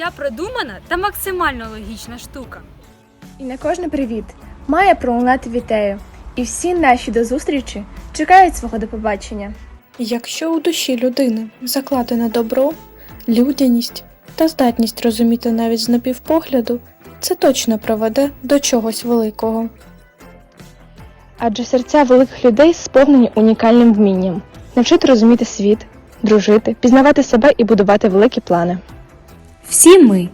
життя продумана та максимально логічна штука. І на кожне привіт має пролунати вітею. І всі наші до зустрічі чекають свого до побачення. Якщо у душі людини закладено добро, людяність та здатність розуміти навіть з напівпогляду, це точно приведе до чогось великого. Адже серця великих людей сповнені унікальним вмінням навчити розуміти світ, дружити, пізнавати себе і будувати великі плани. Всі ми,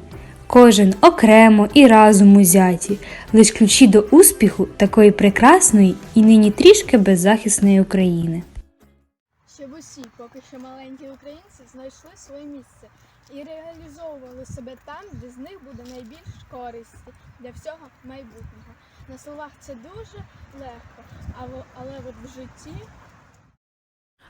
кожен окремо і разом узяті, лиш ключі до успіху такої прекрасної і нині трішки беззахисної України. щоб усі, поки що маленькі українці, знайшли своє місце і реалізовували себе там, де з них буде найбільш користі для всього майбутнього. На словах це дуже легко, але от в житті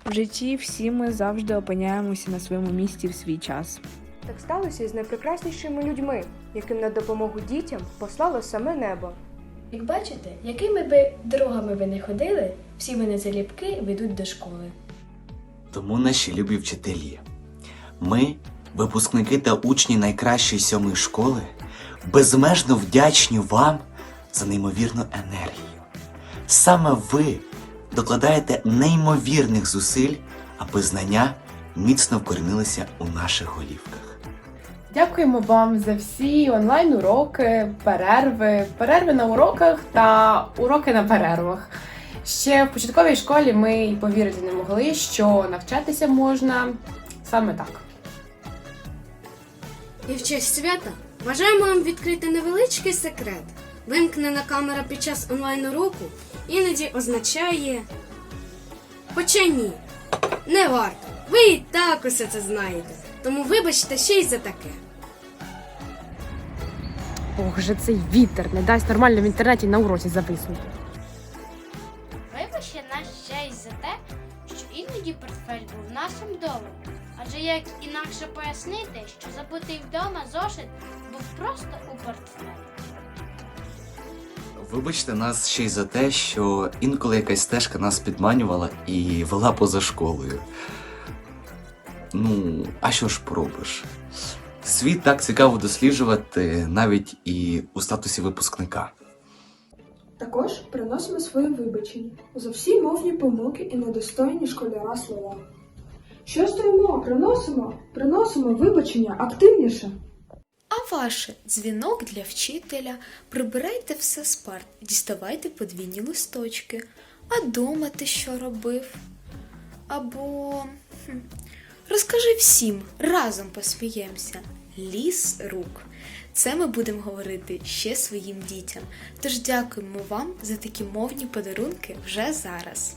В житті всі ми завжди опиняємося на своєму місці в свій час. Так сталося і з найпрекраснішими людьми, яким на допомогу дітям послало саме небо. Як бачите, якими би дорогами ви не ходили, всі мене заліпки ведуть до школи. Тому наші любі вчителі. Ми, випускники та учні найкращої сьомої школи, безмежно вдячні вам за неймовірну енергію. Саме ви докладаєте неймовірних зусиль, аби знання міцно вкорінилися у наших голівках. Дякуємо вам за всі онлайн-уроки, перерви, перерви на уроках та уроки на перервах. Ще в початковій школі ми й повірити не могли, що навчатися можна саме так. І в честь свята бажаємо вам відкрити невеличкий секрет. Вимкнена камера під час онлайн-уроку іноді означає. Хоча ні, не варто. Ви і так усе це знаєте. Тому вибачте ще й за таке. Ох же цей вітер не дасть нормально в інтернеті на уроці зависнути. Вибачте наш честь за те, що іноді портфель був нашим домом. Адже як інакше пояснити, що забутий вдома зошит був просто у портфелі. Вибачте нас ще й за те, що інколи якась стежка нас підманювала і вела поза школою. Ну, а що ж поробиш? Світ так цікаво досліджувати навіть і у статусі випускника. Також приносимо свої вибачення за всі мовні помилки і недостойні школяра слова. Що стоїмо? Приносимо, приносимо вибачення активніше. А ваше дзвінок для вчителя, прибирайте все з парт, діставайте подвійні листочки. А дома ти що робив? Або хм, розкажи всім, разом посміємося. Ліс рук. Це ми будемо говорити ще своїм дітям. Тож дякуємо вам за такі мовні подарунки вже зараз.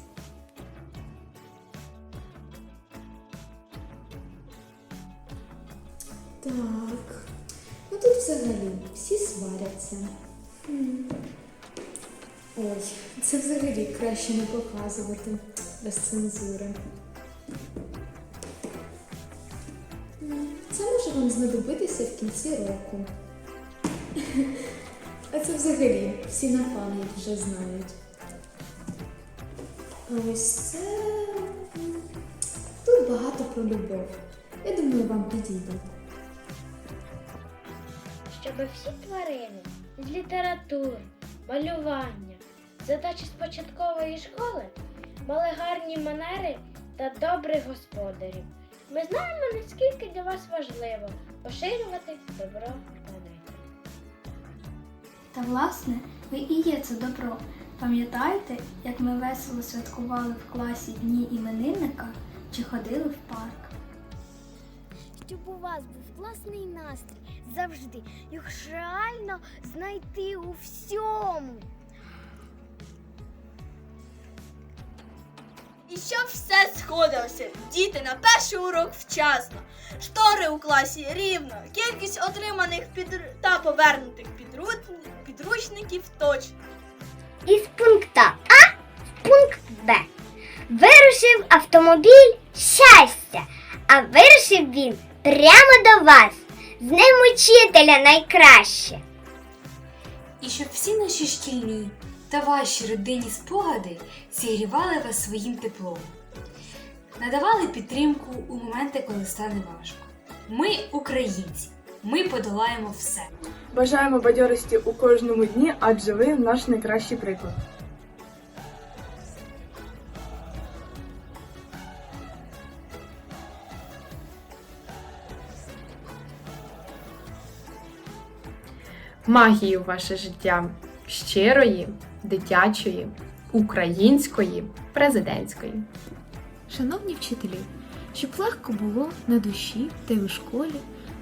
Так. Ну тут взагалі всі сваряться. Ой, це взагалі краще не показувати без цензури. Може вам знадобитися в кінці року. А це взагалі всі на пам'ять вже знають. Ось це. Тут багато про любов. Я думаю, вам підійде. Щоб всі тварини з літератури, малювання, задачі з початкової школи мали гарні манери та добрих господарів. Ми знаємо, наскільки для вас важливо поширювати добро планети. Та власне, ви і є це добро. Пам'ятаєте, як ми весело святкували в класі дні іменинника чи ходили в парк? Щоб у вас був класний настрій завжди, його ж реально знайти у всьому. І щоб все сходилося, діти на перший урок вчасно. Штори у класі рівно, кількість отриманих підр... та повернутих підру- підручників точно. Із пункта А в пункт Б. Вирушив автомобіль щастя, а вирушив він прямо до вас. З ним учителя найкраще. І щоб всі наші шкільні та ваші родинні спогади зігрівали вас своїм теплом, надавали підтримку у моменти, коли стане важко. Ми українці, Ми подолаємо все. Бажаємо бадьорості у кожному дні, адже ви наш найкращий приклад. Магії у ваше життя щирої, дитячої, української, президентської. Шановні вчителі, щоб легко було на душі та й у школі,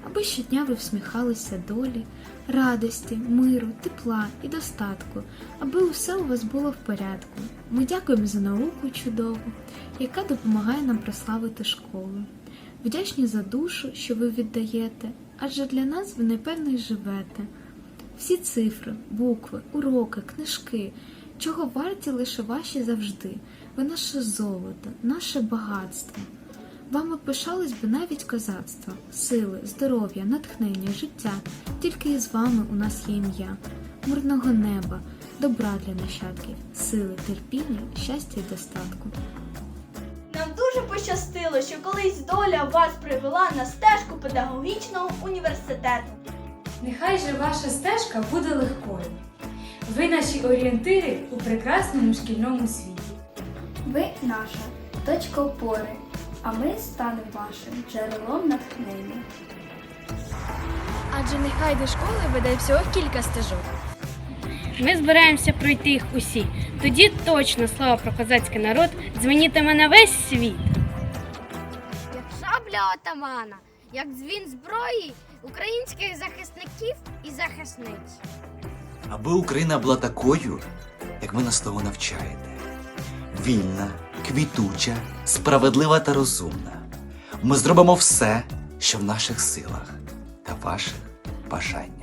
аби щодня ви всміхалися долі, радості, миру, тепла і достатку, аби усе у вас було в порядку. Ми дякуємо за науку чудову, яка допомагає нам прославити школу. Вдячні за душу, що ви віддаєте, адже для нас ви напевно й живете. Всі цифри, букви, уроки, книжки, чого варті лише ваші завжди. Ви наше золото, наше багатство. Вами пишалось би навіть козацтво, сили, здоров'я, натхнення, життя. Тільки із вами у нас є ім'я, мирного неба, добра для нащадків, сили, терпіння, щастя і достатку. Нам дуже пощастило, що колись доля вас привела на стежку педагогічного університету. Нехай же ваша стежка буде легкою. Ви наші орієнтири у прекрасному шкільному світі. Ви наша точка опори, а ми станемо вашим джерелом натхнення. Адже нехай до школи веде всього кілька стежок. Ми збираємося пройти їх усі. Тоді точно слава про козацький народ дзвенітиме на весь світ. Як шабля отамана, як дзвін зброї українських захисників і захисниць. Аби Україна була такою, як ви нас того навчаєте. Вільна, квітуча, справедлива та розумна. Ми зробимо все, що в наших силах та ваших бажаннях.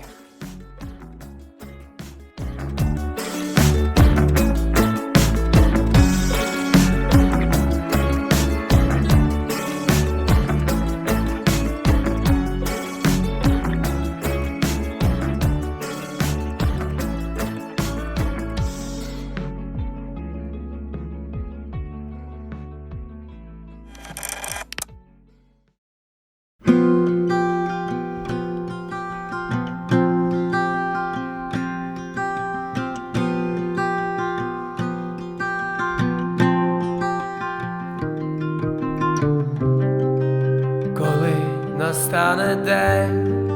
День,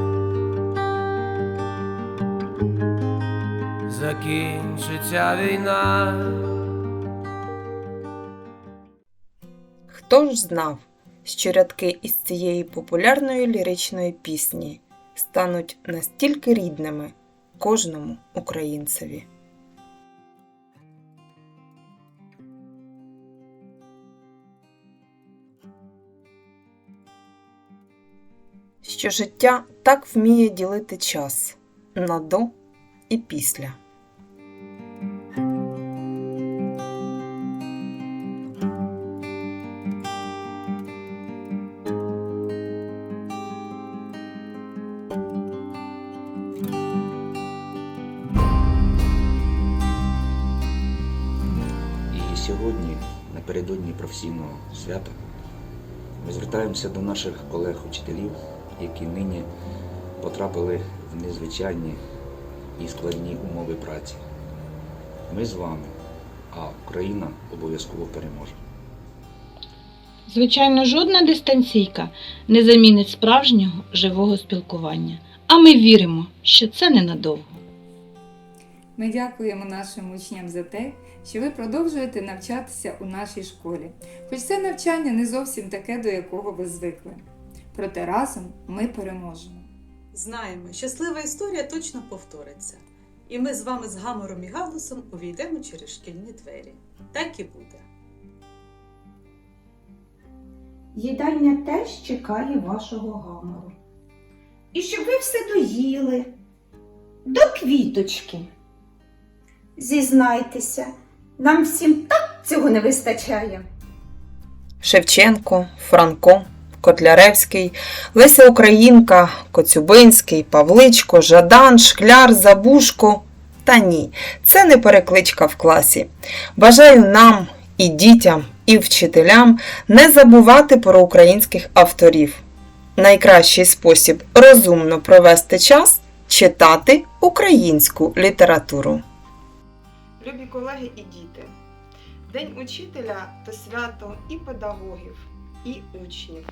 закінчиться війна. Хто ж знав, що рядки із цієї популярної ліричної пісні стануть настільки рідними кожному українцеві? Що життя так вміє ділити час на до і після. І сьогодні, напередодні професійного свята, ми звертаємося до наших колег-учителів, які нині потрапили в незвичайні і складні умови праці. Ми з вами, а Україна обов'язково переможе. Звичайно, жодна дистанційка не замінить справжнього живого спілкування. А ми віримо, що це ненадовго. Ми дякуємо нашим учням за те, що ви продовжуєте навчатися у нашій школі, хоч це навчання не зовсім таке, до якого ви звикли. Проте разом ми переможемо. Знаємо, щаслива історія точно повториться. І ми з вами з гамором і галусом увійдемо через шкільні двері. Так і буде. Їдальня теж чекає вашого гамору. І щоб ви все доїли до квіточки. Зізнайтеся, нам всім так цього не вистачає. Шевченко, Франко, Котляревський, Леся Українка, Коцюбинський, Павличко, Жадан, Шкляр, Забушко. Та ні, це не перекличка в класі. Бажаю нам і дітям, і вчителям не забувати про українських авторів. найкращий спосіб розумно провести час читати українську літературу. Любі колеги і діти, День учителя то свято і педагогів, і учнів.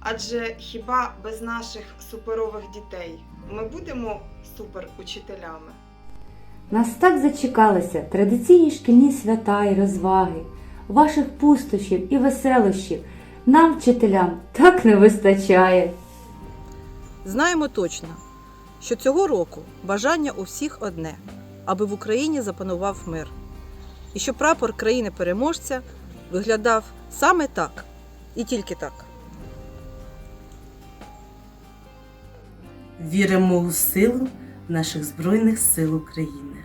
Адже хіба без наших суперових дітей ми будемо суперучителями? Нас так зачекалися традиційні шкільні свята і розваги, ваших пустощів і веселощів нам, вчителям, так не вистачає. Знаємо точно, що цього року бажання у всіх одне, аби в Україні запанував мир. І щоб прапор країни-переможця виглядав саме так і тільки так. Віримо у силу наших Збройних сил України,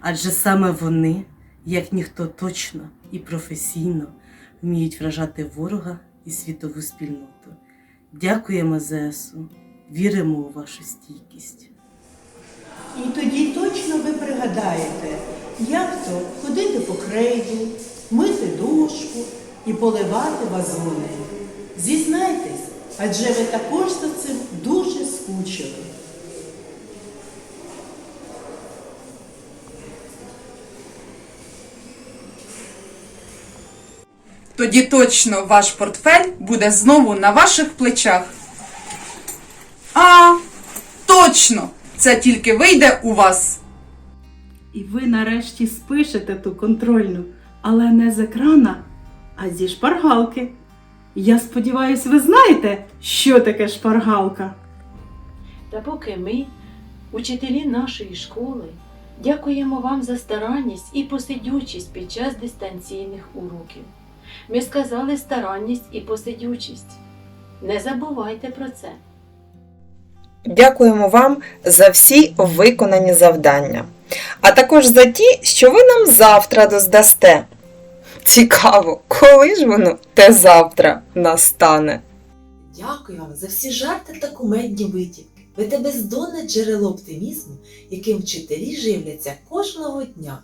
адже саме вони, як ніхто точно і професійно, вміють вражати ворога і світову спільноту. Дякуємо ЗСУ, віримо у вашу стійкість. І тоді точно ви пригадаєте, як то ходити по крейді, мити дошку і поливати вазони. Зізнайтесь, адже ви також за цим дуже. Тоді точно ваш портфель буде знову на ваших плечах. А, точно! Це тільки вийде у вас. І ви нарешті спишете ту контрольну, але не з екрана, а зі шпаргалки. Я сподіваюся, ви знаєте, що таке шпаргалка. Та поки ми, учителі нашої школи, дякуємо вам за старанність і посидючість під час дистанційних уроків. Ми сказали старанність і посидючість. Не забувайте про це. Дякуємо вам за всі виконані завдання, а також за ті, що ви нам завтра доздасте. Цікаво, коли ж воно те завтра настане. Дякую вам за всі жарти та кумедні витівки. Ви те бездонне джерело оптимізму, яким вчителі живляться кожного дня.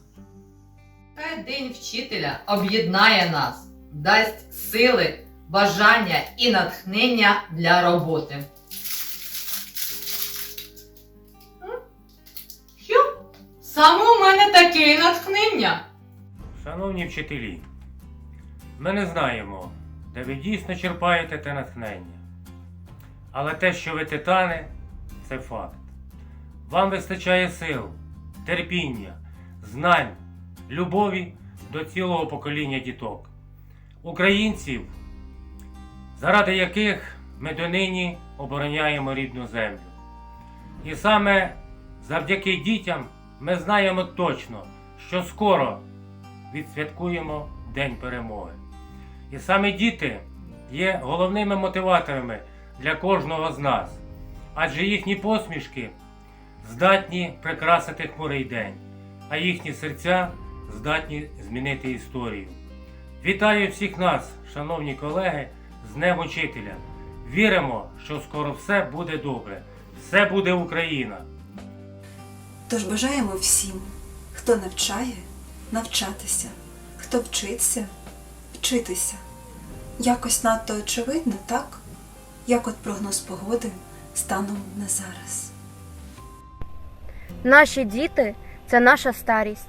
Хай День вчителя об'єднає нас, дасть сили, бажання і натхнення для роботи. Що? Саме у мене таке і натхнення. Шановні вчителі, ми не знаємо, де ви дійсно черпаєте те натхнення. Але те, що ви титани, це факт. Вам вистачає сил, терпіння, знань, любові до цілого покоління діток, українців, заради яких ми донині обороняємо рідну землю. І саме завдяки дітям ми знаємо точно, що скоро відсвяткуємо День перемоги. І саме діти є головними мотиваторами для кожного з нас, адже їхні посмішки здатні прикрасити хмурий день, а їхні серця здатні змінити історію. Вітаю всіх нас, шановні колеги, з Днем Учителя. Віримо, що скоро все буде добре, все буде Україна. Тож бажаємо всім, хто навчає, навчатися, хто вчиться, вчитися. Якось надто очевидно, так? Як от прогноз погоди станом на зараз. Наші діти це наша старість.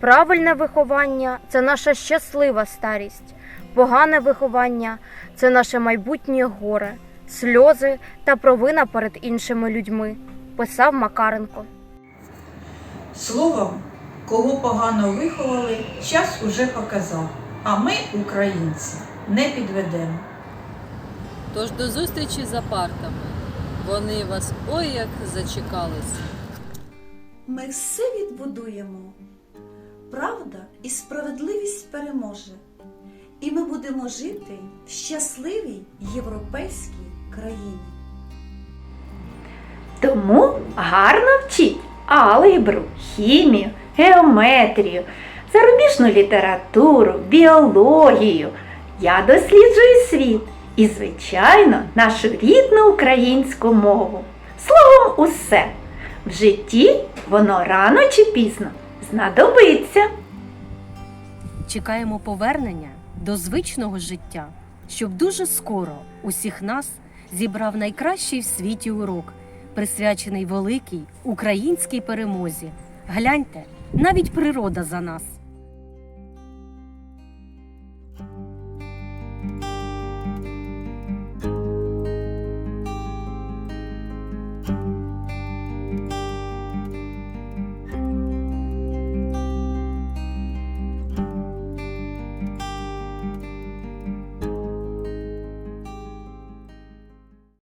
Правильне виховання це наша щаслива старість. Погане виховання це наше майбутнє горе, сльози та провина перед іншими людьми, писав Макаренко. Словом, кого погано виховали, час уже показав. А ми, українці, не підведемо. Тож до зустрічі за партами. Вони вас ой як зачекалися. Ми все відбудуємо. Правда і справедливість переможе. І ми будемо жити в щасливій європейській країні. Тому гарно вчіть алгебру, хімію, геометрію, зарубіжну літературу, біологію. Я досліджую світ і, звичайно, нашу рідну українську мову. Словом, усе. В житті воно рано чи пізно знадобиться. Чекаємо повернення до звичного життя, щоб дуже скоро усіх нас зібрав найкращий в світі урок, присвячений великій українській перемозі. Гляньте, навіть природа за нас.